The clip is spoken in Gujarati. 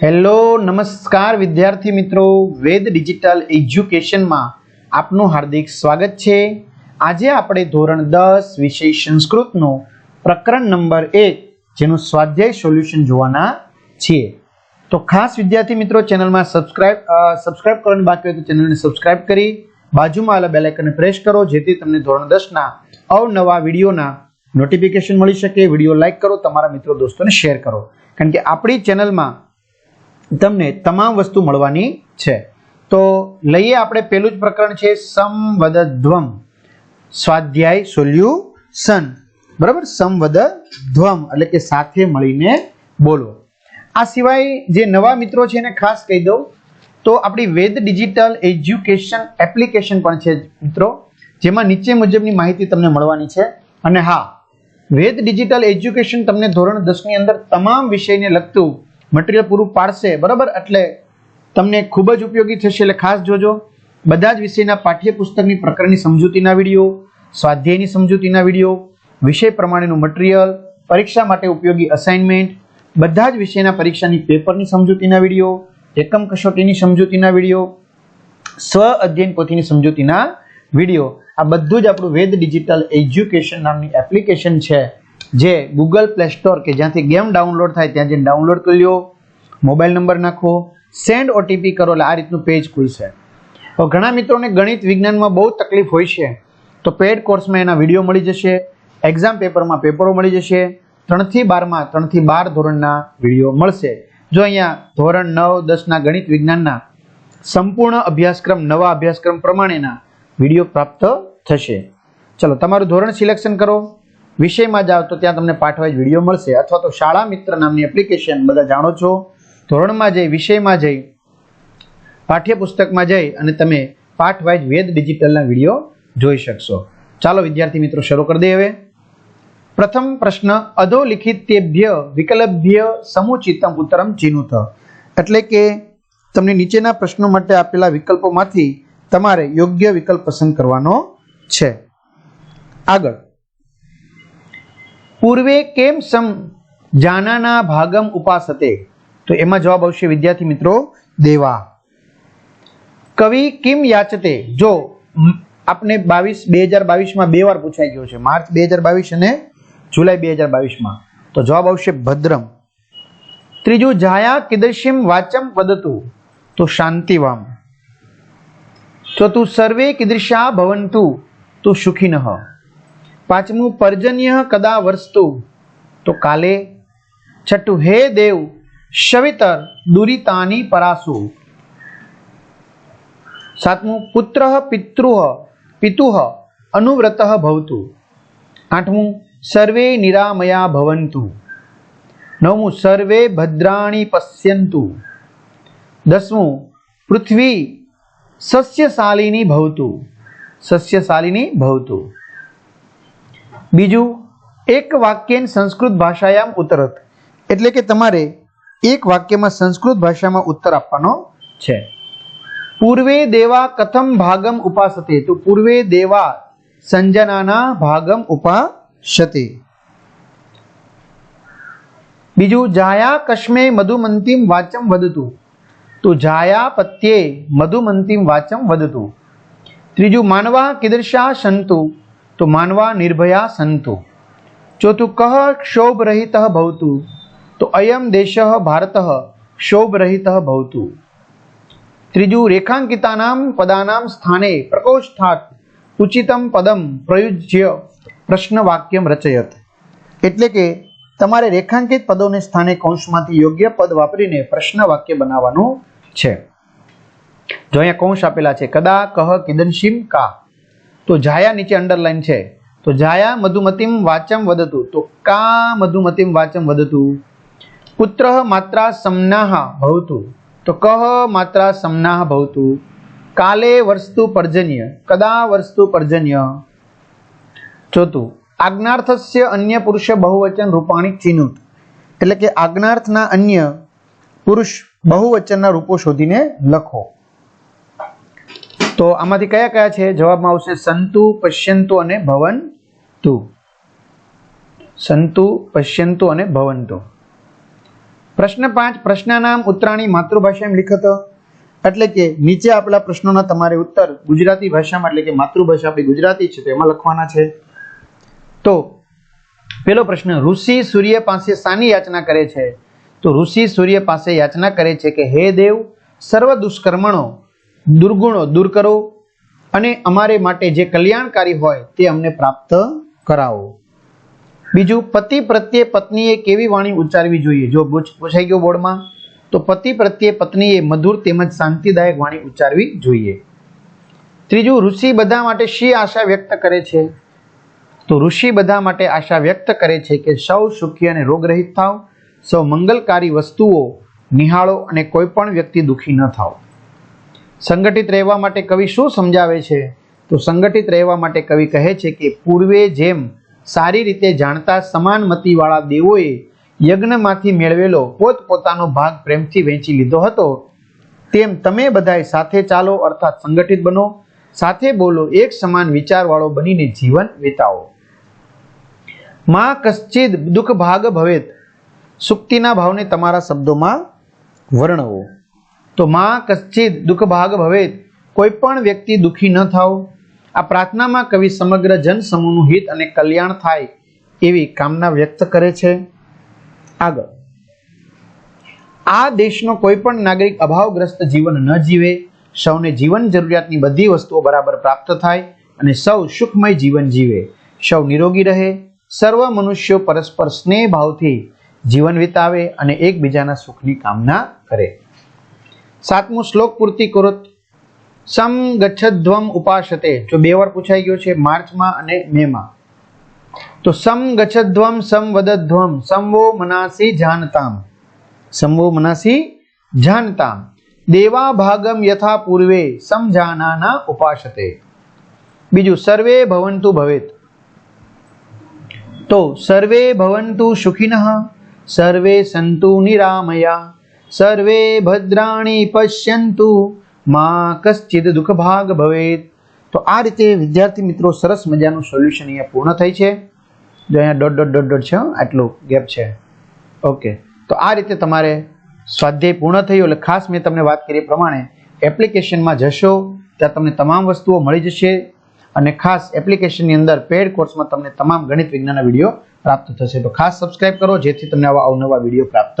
હેલો, નમસ્કાર વિદ્યાર્થી મિત્રો. વેદ ડિજિટલ એજ્યુકેશનમાં આપનું હાર્દિક સ્વાગત છે. આજે આપણે ધોરણ દસ વિષય સંસ્કૃતનો પ્રકરણ નંબર એક, જેનું સ્વાધ્યાય સોલ્યુશન જોવાના છીએ. તો ખાસ વિદ્યાર્થી મિત્રો, ચેનલમાં સબસ્ક્રાઇબ સબસ્ક્રાઇબ કરવાનું બાકી હોય તો ચેનલને સબસ્ક્રાઇબ કરી બાજુમાં આવેલા બેલ આઇકનને પ્રેસ કરો, જેથી તમને ધોરણ દસના અવનવા વિડીયોના નોટિફિકેશન મળી શકે. વીડિયો લાઇક કરો, તમારા મિત્રો, દોસ્તોને શેર કરો. કારણ કે આપણી ચેનલમાં તમને તમામ વસ્તુ મળવાની છે. તો લઈએ આપણે પેલું જ પ્રકરણ છે સંવદધ્વમ સ્વાધ્યાય સોલ્યુશન. બરાબર? સંવદધ્વમ એટલે કે સાથે મળીને બોલો આ સિવાય જે નવા મિત્રો છે એને ખાસ કહી દઉં. તો આપણી વેદ ડિજિટલ એજ્યુકેશન એપ્લિકેશન પણ છે મિત્રો, જેમાં નીચે મુજબની માહિતી તમને મળવાની છે. અને હા, વેદ ડિજિટલ એજ્યુકેશન તમને ધોરણ દસની અંદર તમામ વિષયને લગતું મટીરિયલ પૂરું પાડશે, બરાબર? એટલે તમને ખૂબ જ ઉપયોગી થશે. એટલે ખાસ જોજો, બધા જ વિષયના પાઠ્યપુસ્તકની પ્રકરણની સમજૂતીના વીડિયો, સ્વાધ્યાયની સમજૂતીના વીડિયો, વિષય પ્રમાણેનું મટીરિયલ, પરીક્ષા માટે ઉપયોગી અસાઇનમેન્ટ બધા જ વિષયના પરીક્ષાની પેપરની સમજૂતીના વીડિયો, એકમ કસોટીની સમજૂતીના વીડિયો, સ્વ અધ્યયન પોથીની સમજૂતીના વીડિયો. આ બધું જ આપણું વેદ ડિજિટલ એજ્યુકેશન નામની એપ્લિકેશન છે. જે ગૂગલ પ્લે સ્ટોર કે જ્યાંથી ગેમ ડાઉનલોડ થાય ત્યાં જઈને ડાઉનલોડ કરી લો મોબાઈલ નંબર નાખો સેન્ડ ઓટીપી કરો, એટલે આ રીતનું પેજ ખુલશે. હવે ઘણા મિત્રોને ગણિત વિજ્ઞાનમાં બહુ તકલીફ હોય છે, તો પેડ કોર્સમાં એના વીડિયો મળી જશે એક્ઝામ પેપરમાં પેપરો મળી જશે, ત્રણથી બારમાં, ત્રણથી બાર ધોરણના વીડિયો મળશે. જો અહીંયા ધોરણ નવ, દસના ગણિત વિજ્ઞાનના સંપૂર્ણ અભ્યાસક્રમ, નવા અભ્યાસક્રમ પ્રમાણેના વીડિયો પ્રાપ્ત થશે. ચલો, તમારું ધોરણ સિલેક્શન કરો. વિષયમાં જાઓ તો ત્યાં તમને પાઠવાઇઝ વીડિયો મળશે. અથવા તો શાળા મિત્ર નામની એપ્લિકેશન બધા જાણો છો. ધોરણમાં જઈ, વિષયમાં જઈ, પાઠ્યપુસ્તકમાં જઈ અને તમે પાઠવાઇઝ વેદ ડિજિટલના વીડિયો જોઈ શકશો. ચાલો વિદ્યાર્થી મિત્રો શરૂ કરી દઈએ હવે. પ્રથમ પ્રશ્ન, અધોલિખિતેભ્ય વિકલભ્ય સમુચિતમ ઉત્તરમ ચિનુત એટલે કે તમને નીચેના પ્રશ્નો માટે આપેલા વિકલ્પોમાંથી તમારે યોગ્ય વિકલ્પ પસંદ કરવાનો છે. આગળ. પૂર્વે કેમ સમ જાનાના ભાગમ ઉપાસતે? તો એમાં જવાબ આવશે, વિદ્યાર્થી મિત્રો, દેવા. કવિ કિમ યાચતે? જો આપને બાવીસ, બે હજાર બાવીસમાં બે વાર પૂછાઈ ગયો છે. માર્ચ બે હજાર બાવીસ અને જુલાઈ બે હજાર બાવીસમાં. તો જવાબ આવશે ભદ્રમ. ત્રીજું, જાયા કિદર્શિમ વાચમ વદતુ. તો શાંતિવામ. ચોથું, સર્વે કીદૃશા ભવંતુ. તો સુખિનઃ. પાંચમું, પર્જન્ય કદા વર્ષતુ તો કાલે છઠ્ઠું, હે દેવ, શવિતર દુરિતાની પરાસુ. સાતમું, પુત્ર પિતૃ પિતુ અનુવ્રત ભવતુ. આઠમું, સર્વે નિરામયા ભવંતુ. નવમું, સર્વે ભદ્રાણી પશ્યંતુ. દસમું, પૃથ્વી સસ્યશાલિની ભવતુ. સસ્યશાલિની ભવતુ. બીજું, એક વાક્યેન સંસ્કૃત ભાષાયામ ઉત્તરત એટલે કે તમારે એક વાક્યમાં સંસ્કૃત ભાષામાં ઉત્તર આપવાનો છે. પૂર્વે દેવા કથમ ભાગમ ઉપાસતે. તો પૂર્વે દેવા સંજનાના ભાગમ ઉપાસતે. બીજું, જાયા કશ્મે મધુમંતિમ વાચમ વધતું તો જાયા પત્યે મધુમંતિમ વાચમ વધતું ત્રીજું, માનવા કિદર્શા સંતુ તો માનવા નિર્ભયા સંતુ. ચોથું કહ ક્ષોભરહિત ભવતુ, તો અયમ દેશ ભારત ક્ષોભરહિત ભવતુ. ત્રીજું, રેખાંકિતાનામ પદાનામ સ્થાને પ્રકોષ્ઠાત ઉચિતમ પદમ પ્રયુજ્ય પ્રશ્ન વાક્યમ રચયત. એટલે કે તમારે રેખાંકિત પદોને સ્થાને કૌંસમાંથી યોગ્ય પદ વાપરીને પ્રશ્ન વાક્ય બનાવવાનું છે. જો અહીંયા કૌંસ આપેલા છે, કદા કહ કિદનશીમ કા. તો જાયા નીચે અંડરલાઈન છે. તો જાયા મધુમતીમ વાચમ વધતું તો કા મધુમતીમ વાચમ વધતું પુત્ર માત્રા સમનાહ ભવતું. તો કહ માત્રા સમનાહ ભવતું. કાલે વર્ષતુ પર્જન્ય. કદા વર્ષતુ પર્જન્ય? ચોથું. આજ્ઞાર્થસ્ય અન્ય પુરુષ બહુવચન રૂપાણી ચિનુત. એટલે કે આજ્ઞાર્થના અન્ય પુરુષ બહુવચનના રૂપો શોધીને લખો. તો આમાંથી કયા કયા છે? જવાબમાં આવશે સંતુ, પશ્યંતુ અને ભવંતુ. સંતુ, પશ્યંતુ અને ભવંતુ. પ્રશ્ન પાંચ પ્રશ્નનામ ઉત્તરાણી માતૃભાષામાં લિખત. એટલે કે નીચે આપેલા પ્રશ્નોના તમારે ઉત્તર ગુજરાતી ભાષામાં, એટલે કે માતૃભાષા આપણી ગુજરાતી છે, તો એમાં લખવાના છે. તો પેલો પ્રશ્ન, ઋષિ સૂર્ય પાસે શાની યાચના કરે છે? તો ઋષિ સૂર્ય પાસે યાચના કરે છે કે, હે દેવ, સર્વ દુષ્કર્મણો દુર્ગુણો દૂર કરો અને અમારે માટે જે કલ્યાણકારી હોય તે અમને પ્રાપ્ત કરાવો. બીજું, પતિ પ્રત્યે પત્નીએ કેવી વાણી ઉચ્ચારવી જોઈએ? જો પૂછ- પૂછાઈ ગયો બોર્ડમાં, તો પતિ પ્રત્યે પત્નીએ મધુર તેમજ શાંતિદાયક વાણી ઉચ્ચારવી જોઈએ. ત્રીજું, ઋષિ બધા માટે શી આશા વ્યક્ત કરે છે? તો ઋષિ બધા માટે આશા વ્યક્ત કરે છે કે સૌ સુખી અને રોગરહિત થાવ સૌ મંગલકારી વસ્તુઓ નિહાળો અને કોઈ પણ વ્યક્તિ દુઃખી ન થાવ સંગઠિત રહેવા માટે કવિ શું સમજાવે છે? તો સંગઠિત રહેવા માટે કવિ કહે છે કે પૂર્વે જેમ સારી રીતે જાણતા સમાનમતીવાળા દેવોએ યજ્ઞમાંથી મેળવેલો પોતપોતાનો ભાગ પ્રેમથી વહેંચી લીધો હતો. તેમ તમે બધાય સાથે ચાલો, અર્થાત સંગઠિત બનો, સાથે બોલો, એક સમાન વિચારવાળો બનીને જીવન વિતાવો. માં કશ્ચિદ દુઃખ ભાગ ભવેત, સુક્તિના ભાવને તમારા શબ્દોમાં વર્ણવો. તો માં કશ્ચિત દુઃખ ભાગ ભવેત કોઈ પણ વ્યક્તિ દુઃખી ન થાવ. આ પ્રાર્થનામાં કવિ સમગ્ર જન સમૂહનું હિત અને કલ્યાણ થાય એવી કામના વ્યક્ત કરે છે. આગળ. આ દેશનો કોઈ પણ નાગરિક અભાવગ્રસ્ત જીવન ન જીવે. સૌને જીવન જરૂરિયાતની બધી વસ્તુઓ બરાબર પ્રાપ્ત થાય અને સૌ સુખમય જીવન જીવે. સૌ નિરોગી રહે. સર્વ મનુષ્યો પરસ્પર સ્નેહ ભાવથી જીવન વિતાવે અને એકબીજાના સુખની કામના કરે. સાતમું શ્લોક પૂર્તિ કૃત સમ ગચ્છધ્વમ ઉપાસતે. જો બે વાર પૂછાઈ ગયો છે, માર્ચમાં અને મેમાં. તો સમ ગચ્છધ્વમ, સમ વદધ્વમ, સમવો મનાસી જાનતામ. સમવો મનાસી જાનતામ. દેવા ભાગમ યથા પૂર્વે સમજાનાના ઉપાસતે. બીજું, સર્વે ભવંતુ ભવેત. તો સર્વે ભવંતુ સુખિનઃ, સર્વે સંતુ નિરામયા. સર્વે ભદ્રાણી પશ્યંતુ માં કશ્ચિત દુઃખભાગ ભવેત તો આ રીતે વિદ્યાર્થી મિત્રો સરસ મજાનું સોલ્યુશન અહીંયા પૂર્ણ થઈ છે. જો અહીંયા ડોટ ડોટ ડોટ ડોટ છે આટલું ગેપ છે. ઓકે તો આ રીતે તમારે સ્વાધ્યાય પૂર્ણ થયું એટલે ખાસ મેં તમને વાત કરી પ્રમાણે એપ્લિકેશનમાં જશો, ત્યાં તમને તમામ વસ્તુઓ મળી જશે અને ખાસ એપ્લિકેશનની અંદર પેડ કોર્સમાં તમને તમામ ગણિત વિજ્ઞાનના વીડિયો પ્રાપ્ત થશે. તો ખાસ સબસ્ક્રાઇબ કરો, જેથી તમને આવા અવનવા વીડિયો પ્રાપ્ત